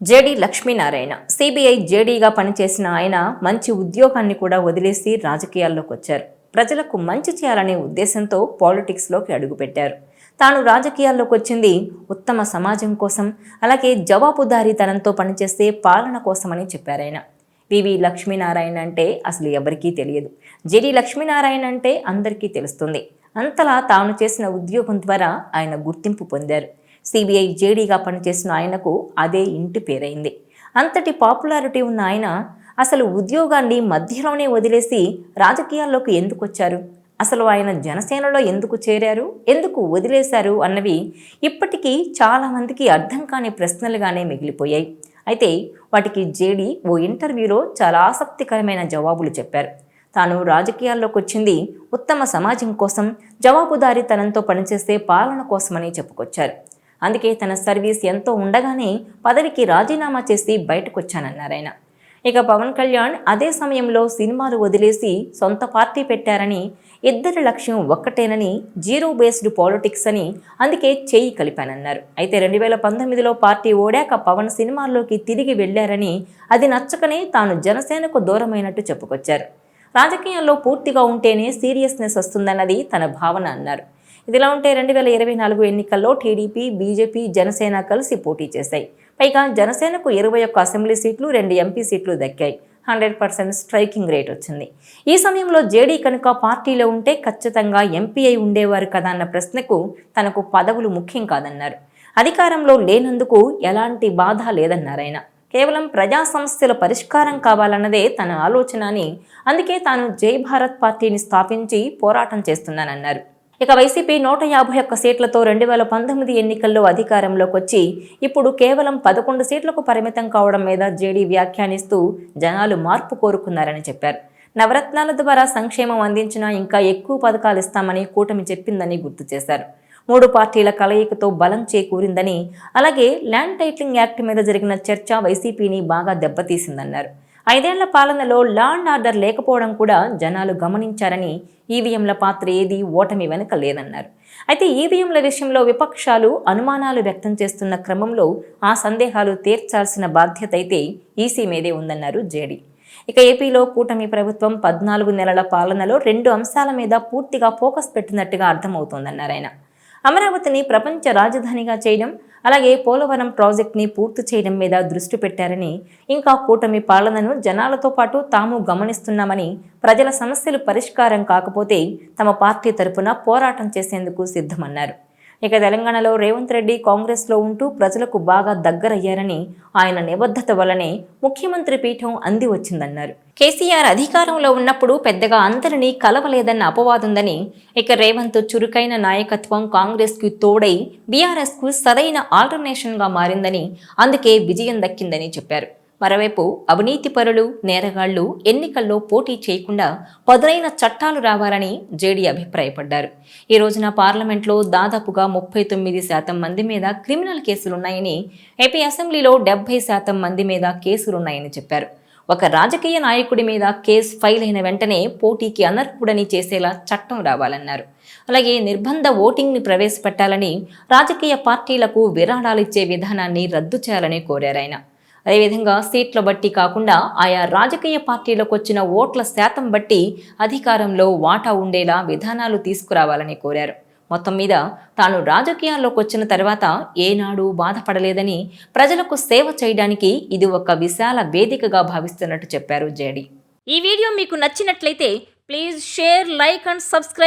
JD Lakshminarayana. CBI జేడీగా పనిచేసిన ఆయన మంచి ఉద్యోగాన్ని కూడా వదిలేసి రాజకీయాల్లోకి వచ్చారు. ప్రజలకు మంచి చేయాలనే ఉద్దేశంతో పాలిటిక్స్లోకి అడుగుపెట్టారు. తాను రాజకీయాల్లోకి వచ్చింది ఉత్తమ సమాజం కోసం అలాగే జవాబుదారీతనంతో పనిచేసే పాలన కోసమని చెప్పారాయన వివి లక్ష్మీనారాయణ అంటే అసలు ఎవరికీ తెలియదు. జేడి లక్ష్మీనారాయణ అంటే అందరికీ తెలుస్తుంది. అంతలా తాను చేసిన ఉద్యోగం ద్వారా ఆయన గుర్తింపు పొందారు. సిబిఐ జేడీగా పనిచేసిన ఆయనకు అదే ఇంటి పేరైంది. అంతటి పాపులారిటీ ఉన్న ఆయన అసలు ఉద్యోగాన్ని మధ్యలోనే వదిలేసి రాజకీయాల్లోకి ఎందుకు వచ్చారు అసలు ఆయన జనసేనలో ఎందుకు చేరారు? ఎందుకు వదిలేశారు? అన్నవి ఇప్పటికీ చాలామందికి అర్థం కాని ప్రశ్నలుగానే మిగిలిపోయాయి. అయితే వాటికి జేడీ ఓ ఇంటర్వ్యూలో చాలా ఆసక్తికరమైన జవాబులు చెప్పారు. తాను రాజకీయాల్లోకి వచ్చింది ఉత్తమ సమాజం కోసం జవాబుదారీతనంతో పనిచేసే పాలన కోసమని చెప్పుకొచ్చారు. అందుకే తన సర్వీస్ ఎంతో ఉండగానే పదవికి రాజీనామా చేసి బయటకొచ్చానన్నారు ఆయన. ఇక పవన్ కళ్యాణ్ అదే సమయంలో సినిమాలు వదిలేసి సొంత పార్టీ పెట్టారని ఇద్దరి లక్ష్యం ఒక్కటేనని జీరో బేస్డ్ పాలిటిక్స్ అని అందుకే చేయి కలిపానన్నారు. అయితే రెండు వేల పంతొమ్మిదిలో పార్టీ ఓడాక పవన్ సినిమాల్లోకి తిరిగి వెళ్ళారని అది నచ్చకనే తాను జనసేనకు దూరమైనట్టు చెప్పుకొచ్చారు. రాజకీయాల్లో పూర్తిగా ఉంటేనే సీరియస్నెస్ వస్తుందన్నది తన భావన అన్నారు. ఇదిలా ఉంటే రెండు వేల ఇరవై నాలుగు ఎన్నికల్లో టీడీపీ బీజేపీ జనసేన కలిసి పోటీ చేశాయి. పైగా జనసేనకు ఇరవై ఒక్క అసెంబ్లీ సీట్లు రెండు ఎంపీ సీట్లు దక్కాయి. హండ్రెడ్ పర్సెంట్ స్ట్రైకింగ్ రేట్ వచ్చింది. ఈ సమయంలో జేడీ కనుక పార్టీలో ఉంటే ఖచ్చితంగా ఎంపీ అయి ఉండేవారు కదా అన్న ప్రశ్నకు తనకు పదవులు ముఖ్యం కాదన్నారు. అధికారంలో లేనందుకు ఎలాంటి బాధ లేదన్నారు ఆయన. కేవలం ప్రజా సమస్యల పరిష్కారం కావాలన్నదే తన ఆలోచన అని అందుకే తాను జై భారత్ పార్టీని స్థాపించి పోరాటం చేస్తున్నానన్నారు. ఇక వైసీపీ నూట యాభై ఒక్క సీట్లతో రెండు వేల పంతొమ్మిది ఎన్నికల్లో అధికారంలోకి వచ్చి ఇప్పుడు కేవలం పదకొండు సీట్లకు పరిమితం కావడం మీద జేడీ వ్యాఖ్యానిస్తూ జనాలు మార్పు కోరుకున్నారని చెప్పారు. నవరత్నాల ద్వారా సంక్షేమం అందించినా ఇంకా ఎక్కువ పథకాలు ఇస్తామని కూటమి చెప్పిందని గుర్తు చేశారు. మూడు పార్టీల కలయికతో బలం చేకూరిందని అలాగే ల్యాండ్ టైటిలింగ్ యాక్ట్ మీద జరిగిన చర్చ వైసీపీని బాగా దెబ్బతీసిందన్నారు. ఐదేళ్ళ పాలనలో లా అండ్ ఆర్డర్ లేకపోవడం కూడా జనాలు గమనించారని ఈవీఎంల పాత్ర ఏది ఓటమి వెనుక లేదన్నారు. అయితే ఈవీఎంల విషయంలో విపక్షాలు అనుమానాలు వ్యక్తం చేస్తున్న క్రమంలో ఆ సందేహాలు తీర్చాల్సిన బాధ్యత అయితే ఈసీ మీదే ఉందన్నారు జేడీ ఇక ఏపీలో కూటమి ప్రభుత్వం పద్నాలుగు నెలల పాలనలో రెండు అంశాల మీద పూర్తిగా ఫోకస్ పెట్టినట్టుగా అర్థమవుతోందన్నారు ఆయన. అమరావతిని ప్రపంచ రాజధానిగా చేయడం అలాగే పోలవరం ప్రాజెక్ట్ని పూర్తి చేయడం మీద దృష్టి పెట్టారని ఇంకా కూటమి పాలనను జనాలతో పాటు తాము గమనిస్తున్నామని ప్రజల సమస్యలు పరిష్కారం కాకపోతే తమ పార్టీ తరపున పోరాటం చేసేందుకు సిద్ధమన్నారు. ఇక తెలంగాణలో రేవంత్ రెడ్డి కాంగ్రెస్లో ఉంటూ ప్రజలకు బాగా దగ్గరయ్యారని ఆయన నిబద్ధత వల్లనే ముఖ్యమంత్రి పీఠం అంది వచ్చిందన్నారు. కేసీఆర్ అధికారంలో ఉన్నప్పుడు పెద్దగా అందరినీ కలవలేదన్న అపవాదుందని ఇక రేవంత్ చురుకైన నాయకత్వం కాంగ్రెస్కు తోడై బీఆర్ఎస్కు సరైన ఆల్టర్నేషన్గా మారిందని అందుకే విజయం దక్కిందని చెప్పారు. మరోవైపు అవినీతిపరులు నేరగాళ్ళు ఎన్నికల్లో పోటీ చేయకుండా పదునైన చట్టాలు రావాలని జేడీ అభిప్రాయపడ్డారు. ఈ రోజున పార్లమెంట్లో దాదాపుగా ముప్పై తొమ్మిది శాతం మంది మీద క్రిమినల్ కేసులున్నాయని ఏపీ అసెంబ్లీలో డెబ్బై శాతం మంది మీద కేసులున్నాయని చెప్పారు. ఒక రాజకీయ నాయకుడి మీద కేసు ఫైల్ అయిన వెంటనే పోటీకి అనర్హుడని చేసేలా చట్టం రావాలన్నారు. అలాగే నిర్బంధ ఓటింగ్ని ప్రవేశపెట్టాలని రాజకీయ పార్టీలకు విరాళాలిచ్చే విధానాన్ని రద్దు చేయాలని కోరారు ఆయన. అదేవిధంగా సీట్ల బట్టి కాకుండా ఆయా రాజకీయ పార్టీలకు వచ్చిన ఓట్ల శాతం బట్టి అధికారంలో వాటా ఉండేలా విధానాలు తీసుకురావాలని కోరారు. మొత్తం మీద తాను రాజకీయాల్లోకి వచ్చిన తర్వాత ఏనాడు బాధపడలేదని ప్రజలకు సేవ చేయడానికి ఇది ఒక విశాల వేదికగా భావిస్తున్నట్టు చెప్పారు జేడి. ఈ వీడియో మీకు నచ్చినట్లయితే please share like and subscribe